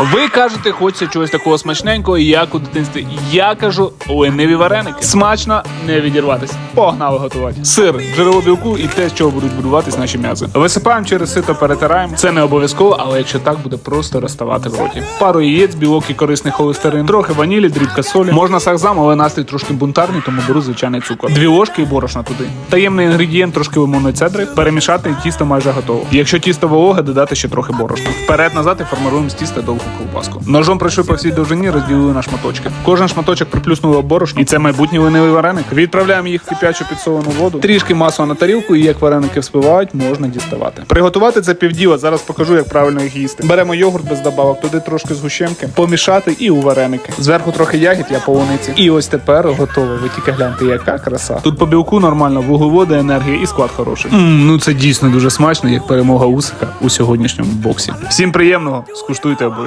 Ви кажете, хочеться чогось такого смачненького, як у дитинстві. Я кажу лениві вареники. Смачно не відірватися. Погнали готувати. Сир, джерело білку і те, з чого будуть будуватись наші м'язи. Висипаємо через сито, перетираємо. Це не обов'язково, але якщо так буде просто розставати в роті. Пару яєць, білок і корисний холестерин, трохи ванілі, дрібка солі. Можна сахзам, але настрій трошки бунтарний, тому беру звичайний цукор. Дві ложки і борошна туди. Таємний інгредієнт трошки лимонної цедри. Перемішати і тісто майже готово. Якщо тісто вологе, додати ще трохи борошна. Вперед назад і формируємо з тіста довгу ковбаску. Ножом пройшли по всій довжині, розділили на шматочки. Кожен шматочок приплюснули борошно, і це майбутній ленивий вареник. Відправляємо їх в кип'ячу підсолену воду. Трішки масла на тарілку, і як вареники вспливають, можна діставати. Приготувати це півділа. Зараз покажу, як правильно їх їсти. Беремо йогурт без добавок, туди трошки згущенки, помішати і у вареники. Зверху трохи ягід, я полуниці. І ось тепер готово. Ви тільки гляньте, яка краса. Тут по білку нормально, вуглеводи, енергія і склад хороший. М, ну це дійсно дуже смачно, як перемога Усика у сьогоднішньому боксі. Всім приємного, скуштуйте обов'язково.